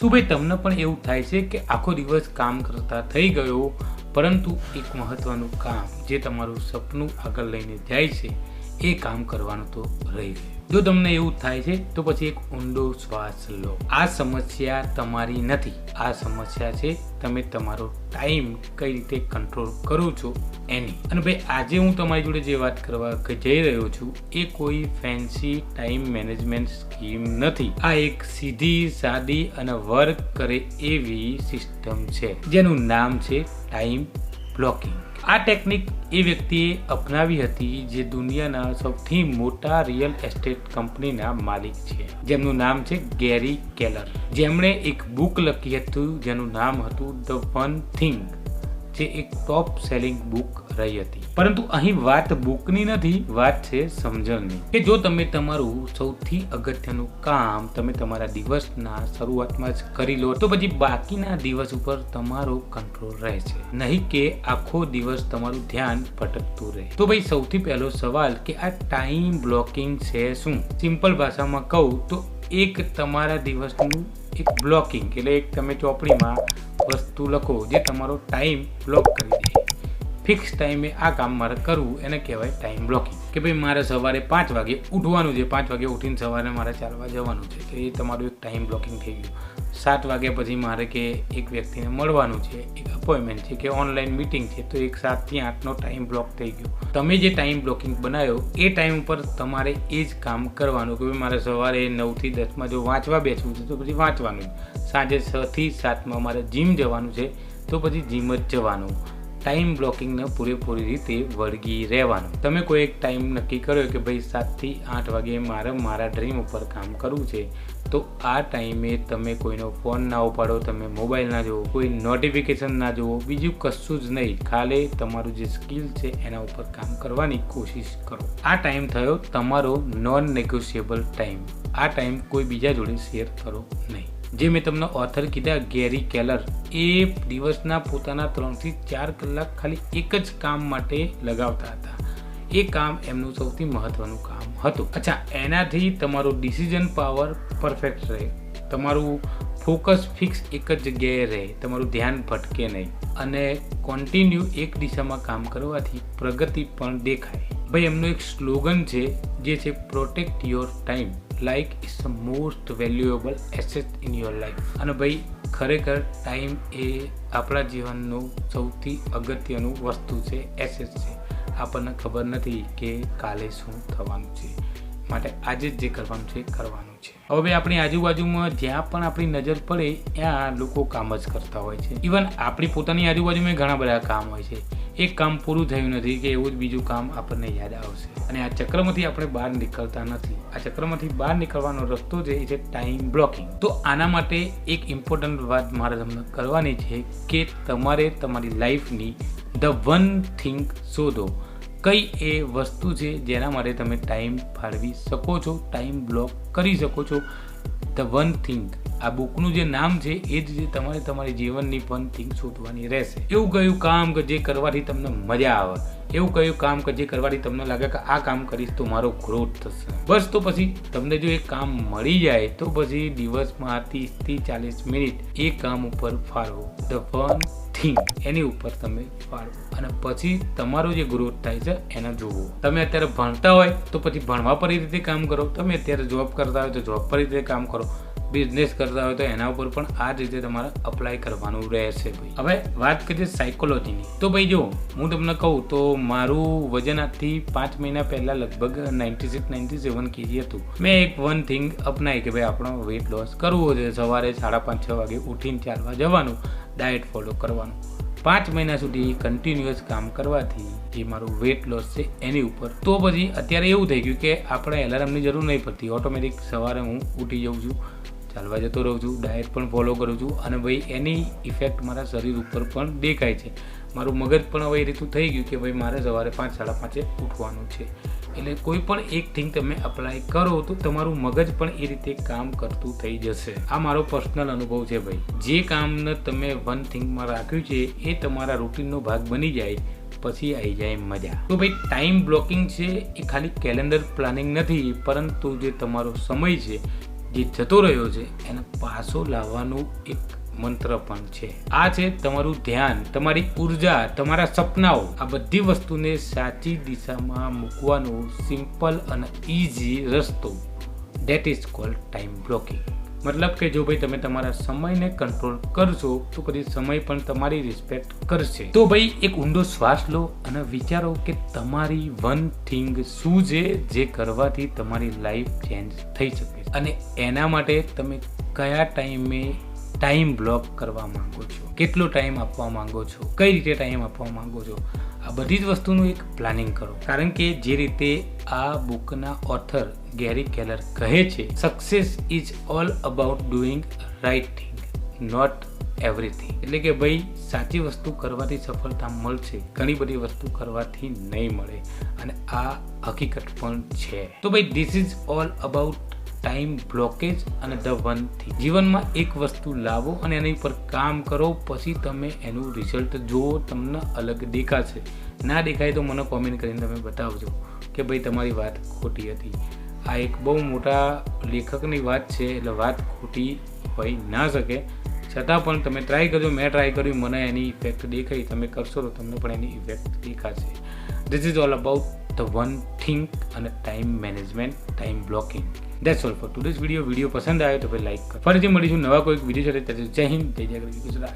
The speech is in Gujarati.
તો ભાઈ, તમને પણ એવું થાય છે કે આખો દિવસ કામ કરતા થઈ ગયો, પરંતુ એક મહત્વનું કામ જે તમારું સપનું આગળ લઈને જાય છે, એ કામ કરવાનું તો રહી ગયું. જો તમને એવું થાય છે, તો પછી એક ઊંડો શ્વાસ લો. આ સમસ્યા તમારી નથી. આ સમસ્યા છે, તમે તમારો ટાઈમ કઈ રીતે કંટ્રોલ કરો છો એની. અને ભાઈ, આજે હું તમારી જોડે જે વાત કરવા જઈ રહ્યો છું, એ કોઈ ફેન્સી ટાઈમ મેનેજમેન્ટ સ્કીમ નથી. આ એક સીધી, સાદી અને વર્ક કરે એવી સિસ્ટમ છે, જેનું નામ છે ટાઈમ બ્લોકિંગ આ ટેકનિક એ વ્યક્તિએ અપનાવી હતી જે દુનિયાના સૌથી મોટા રિયલ એસ્ટેટ કંપનીના માલિક છે. જેમનું નામ છે ગેરી કેલર. જેમણે એક બુક લખી હતું, જેનું નામ હતું ધ વન થિંગ. જે એક ટોપ સેલિંગ બુક રહી હતી. પરંતુ અહીં વાત બુકની નથી વાત છે સમજણની. કે જો તમે તમારું સૌથી અગત્યનું કામ તમે તમારા દિવસના શરૂઆતમાં જ કરી લો તો પછી બાકીના દિવસ ઉપર તમારો કંટ્રોલ રહે છે નહીં કે આખો દિવસ તમારું ધ્યાન ભટકતું રહે. તો ભાઈ સૌથી પહેલો સવાલ કે આ ટાઈમ બ્લોકિંગ છે શું? સિમ્પલ ભાષામાં કહું તો એક તમારા દિવસનું એક બ્લોકિંગ એટલે એક તમે ચોપડીમાં વસ્તુ લખો જે તમારો ટાઈમ બ્લોક કરી દે. ફિક્સ ટાઈમે આ કામ મારે કરવું, એને કહેવાય ટાઈમ બ્લોકિંગ કે ભાઈ મારે સવારે પાંચ વાગે ઉઠવાનું છે, પાંચ વાગે ઉઠીને સવારે મારે ચાલવા જવાનું છે તો એ તમારું એક ટાઈમ બ્લોકિંગ થઈ ગયું. સાત વાગ્યા પછી મારે કે એક વ્યક્તિને મળવાનું છે, એક અપોઇન્ટમેન્ટ છે, કે ઓનલાઈન મિટિંગ છે, તો એક સાતથી આઠનો ટાઈમ બ્લોક થઈ ગયો. તમે જે ટાઈમ બ્લોકિંગ બનાવ્યો, એ ટાઈમ ઉપર તમારે એ જ કામ કરવાનું, કે ભાઈ મારે સવારે નવથી દસમાં જો વાંચવા બેસવું છે, તો પછી વાંચવાનું. સાંજે છથી સાતમાં મારે જીમ જવાનું છે, તો પછી જીમ જ જવાનું. ટાઈમ બ્લોકિંગને પૂરેપૂરી રીતે વળગી રહેવાનું. તમે કોઈ એક ટાઈમ નક્કી કર્યો કે ભાઈ સાતથી આઠ વાગે મારે મારા ડ્રીમ ઉપર કામ કરવું છે, તો આ ટાઈમે તમે કોઈનો ફોન ના ઉપાડો, તમે મોબાઈલ ના જુઓ, કોઈ નોટિફિકેશન ના જુઓ, બીજું કશું જ નહીં. ખાલી તમારું જે સ્કિલ છે એના ઉપર કામ કરવાની કોશિશ કરો. આ ટાઈમ થયો તમારો નોન નેગોશિયેબલ ટાઈમ આ ટાઈમ કોઈ બીજા જોડે શેર કરો નહીં. જે મેં તમને ઓથર કીધા ગેરી કેલર એ દિવસના પોતાના ત્રણથી ચાર કલાક ખાલી એક જ કામ માટે લગાવતા હતા. એ કામ એમનું સૌથી મહત્વનું કામ હતું. અચ્છા, એનાથી તમારો ડિસિઝન પાવર પરફેક્ટ રહે. તમારું ફોકસ ફિક્સ એક જ જગ્યાએ રહે. તમારું ધ્યાન ભટકે નહીં. અને કોન્ટિન્યુ એક દિશામાં કામ કરવાથી પ્રગતિ પણ દેખાય. ભાઈ, એમનું એક સ્લોગન છે, જે છે protect your time like is the most valuable asset in your life અને ભાઈ, ખરેખર ટાઈમ એ આપણા જીવનનું સૌથી અગત્યનું વસ્તુ છે એસેટ છે. આપણને ખબર નથી કે કાલે શું થવાનું છે. માટે આજે જ કરવાનું છે કરવાનું છે. હવે આપણી આજુબાજુમાં જ્યાં પણ આપણી નજર પડે, ત્યાં લોકો કામ જ કરતા હોય છે. ઇવન આપણી પોતાની આજુબાજુમાં ઘણા બધા કામ હોય છે. એક કામ પૂરું થયું નથી કે એવું જ બીજું કામ આપણને યાદ આવશે. અને આ ચક્રમાંથી આપણે બહાર નીકળતા નથી. આ ચક્રમાંથી બહાર નીકળવાનો રસ્તો જે છે ટાઈમ બ્લોકિંગ તો આના માટે એક ઇમ્પોર્ટન્ટ વાત મારે તમને કરવાની છે કે તમારે તમારી લાઈફની ધ વન થિંગ શોધો. કઈ એ વસ્તુ છે જેના માટે તમે ટાઈમ ફાળવી શકો છો ટાઈમ બ્લોક કરી શકો છો. ધ વન થિંગ આ બુકનું જે નામ છે, એ જ તમારે તમારી જીવનની પણ થિંગ શોધવાની રહેશે. એવું કયું કામ કે જે કરવાથી તમને મજા આવે? એવું કયું કામ કે જે કરવાથી તમને લાગે કે આ કામ કરીશ તો મારો ગ્રોથ થશે? બસ તો પછી તમને જો એ કામ મળી જાય, તો પછી દિવસમાં ત્રીસથી ચાલીસ મિનિટ એ કામ ઉપર ફાળવો. ધ ફન થિંગ એની ઉપર તમે ફાળવો. અને પછી તમારો જે ગ્રોથ થાય છે, એને જોવો. તમે અત્યારે ભણતા હોય, તો પછી ભણવા પર એ રીતે કામ કરો. તમે અત્યારે જોબ કરતા હોય, તો જોબ પર રીતે કામ કરો. બિઝનેસ કરતા હોય તો એના ઉપર પણ આ રીતે તમારે અપ્લાય કરવાનું રહેશે ભાઈ. હવે વાત કરીએ સાયકોલોજીની તો ભાઈ જો હું તમને કહું તો મારું વજન આજથી પાંચ મહિના પહેલાં લગભગ ninety six ninety seven KG હતું. મેં એક વન થિંગ અપનાવી કે ભાઈ આપણો વેઇટ લોસ કરવો છે. સવારે સાડા પાંચ, છ વાગે ઉઠીને ચાલવા જવાનું ડાયટ ફોલો કરવાનું. પાંચ મહિના સુધી કન્ટિન્યુઅસ કામ કરવાથી જે મારું વેટ લોસ છે એની ઉપર. તો પછી અત્યારે એવું થઈ ગયું કે આપણે એલાર્મની જરૂર નહીં પડતી. ઓટોમેટિક સવારે હું ઉઠી જાઉં છું. ચાલવા જતો રહું છું ડાયટ પણ ફોલો કરું છું અને ભાઈ એની ઇફેક્ટ મારા શરીર ઉપર પણ દેખાય છે. મારું મગજ પણ હવે એ રીતનું થઈ ગયું કે ભાઈ મારે સવારે પાંચ, સાડા પાંચે ઉઠવાનું છે. એટલે કોઈ પણ એક થિંગ તમે અપ્લાય કરો તો તમારું મગજ પણ એ રીતે કામ કરતું થઈ જશે. આ મારો પર્સનલ અનુભવ છે ભાઈ. જે કામને તમે વન થિંગમાં રાખ્યું છે, એ તમારા રૂટીનનો ભાગ બની જાય, પછી આવી જાય મજા. તો ભાઈ ટાઈમ બ્લોકિંગ છે એ ખાલી કેલેન્ડર પ્લાનિંગ નથી, પરંતુ જે તમારો સમય છે જે જતો રહ્યો છે, એને પાછો લાવવાનું એક મંત્ર પણ છે. આ છે તમારું ધ્યાન, તમારી ઊર્જા, તમારા સપનાઓ. આ બધી વસ્તુને સાચી દિશામાં મૂકવાનો સિમ્પલ અને ઇઝી રસ્તો. That is called time blocking મતલબ કે જો ભાઈ તમે તમારા સમયને કંટ્રોલ કરશો તો પછી સમય પણ તમારી રિસ્પેક્ટ કરશે. તો ભાઈ એક ઊંડો શ્વાસ લો અને વિચારો કે તમારી વન થિંગ શું છે જે કરવાથી તમારી લાઈફ ચેન્જ થઈ શકે અને એના માટે તમે કયા ટાઈમે ટાઈમ બ્લોક કરવા માંગો છો? કેટલો ટાઈમ આપવા માંગો છો? કઈ રીતે ટાઈમ આપવા માંગો છો? આ બધી જ વસ્તુનું એક પ્લાનિંગ કરો. કારણ કે જે રીતે આ બુકના ઓથર ગેરી કેલર કહે છે success is all about doing right thing not everything એટલે કે ભાઈ, સાચી વસ્તુ કરવાથી સફળતા મળશે, ઘણી બધી વસ્તુ કરવાથી નહીં મળે. અને આ હકીકત પણ છે. તો ભાઈ this is all about time blockage અને ધ વનથી જીવનમાં એક વસ્તુ લાવો અને એની પર કામ કરો, પછી તમે એનું રિઝલ્ટ જુઓ, તમને અલગ દેખાશે. ના દેખાય તો મને કોમેન્ટ કરીને તમે બતાવજો કે ભાઈ તમારી વાત ખોટી હતી. આ એક બહુ મોટા લેખકની વાત છે, એટલે વાત ખોટી હોઈ ના શકે. છતાં પણ તમે ટ્રાય કરજો, મેં ટ્રાય કર્યું, મને એની ઇફેક્ટ દેખાઈ. તમે કરશો તો તમને પણ એની ઇફેક્ટ દેખાશે. This is all about the one think અને time management time blocking that's all for today's video video પસંદ આવ્યો તો ભાઈ લાઈક કરો. ફરીથી મળીશું નવા કોઈક વીડિયો સાથે. જય હિન્દ જય જય ગુજરાત